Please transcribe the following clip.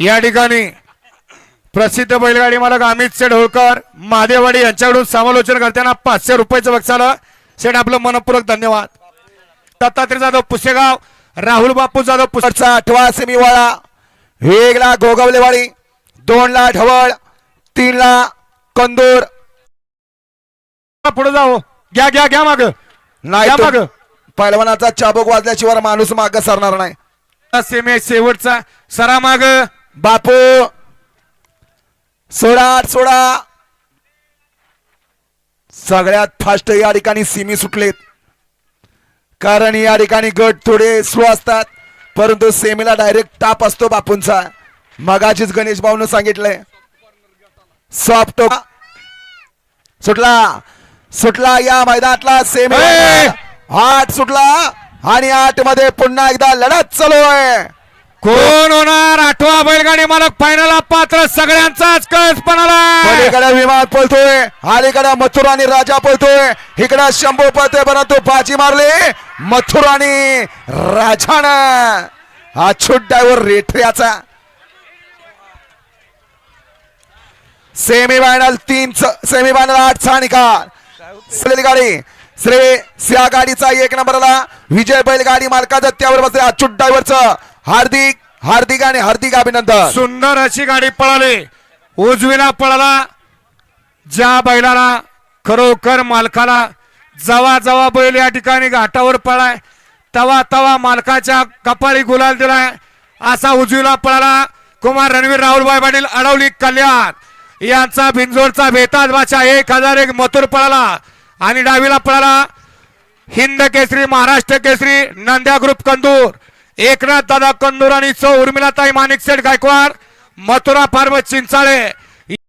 या ठिकाणी प्रसिद्ध बैलगाडी मालक अमित शेठ होळकर महादेवाडी यांच्याकडून समालोचन करताना पाचशे रुपयाचं बक्षाला शेठ आपलं मनपूर्वक धन्यवाद. दत्तात्रय जाधव पुसेगाव राहुल बापू जाधव पुसे पुढचा आठवा सेमीवाळा एकला गोगावलेवाडी दोन ला ढवळ तीन ला कंदूर. पुढे जाओ घ्या घ्या घ्या माग. नाही मागं. पैलवानाचा चाबूक वाजल्याशिवाय माणूस माग सरणार नाही. सेमे शेवटचा. सरा माग बापू सोडा सोडा. सगळ्यात फास्ट या ठिकाणी सिमी सुटलेत. कारण या ठिकाणी गट थोडे स्लो असतात परंतु सेमीला डायरेक्ट टाप असतो बापूंचा. मगाचीच गणेश भाऊन सांगितलंय. सॉफ्ट सुटला. सुटला या मैदानातला सेमी! आठ सुटला आणि आठमध्ये पुन्हा एकदा लढत चालू आहे. कोण होणार? आठवा बैलगाडी मालक फायनल पात्र सगळ्यांचाच कळस पणाला पलीकडे विमान पळतोय. अलीकडे मथुर आणि राजा पळतोय. इकडे शंभू पळतोय परंतु बाजी मारली. मथुर आणि राजानं. हा छूट ड्रायव्हर रेठऱ्याचा. सेमी फायनल तीन सेमी फायनल आठचा निकाल. गाडी श्री सिया गाडीचा एक नंबरला. विजय बैलगाडी मालकाचा त्यावर बसले. अच्युत ड्रायव्हरचं हार्दिक हार्दिक आणि हार्दिक अभिनंदन. सुंदर अशी गाडी पळाली. उजवीला पळाला. ज्या बैलाला खरोखर मालकाला जवा जवा बैल या ठिकाणी घाटावर पळाय तवा तवा मालकाच्या कपाळी गुलाल दिलाय. असा उजवीला पळाला. कुमार रणवीर राहुलबाई पाटील अडवली कल्याण. यांचा भिंजोरचा भेताज बाचा एक हजार एक मथुर पळाला. आणि डावीला पळाला. हिंद केसरी महाराष्ट्र केसरी नंद्या ग्रुप कंदूर. एकनाथ दादा कंदूर आणि चौ उर्मिलाताई माणिक सेठ गायकवाड मथुरा फार्म चिंचाळे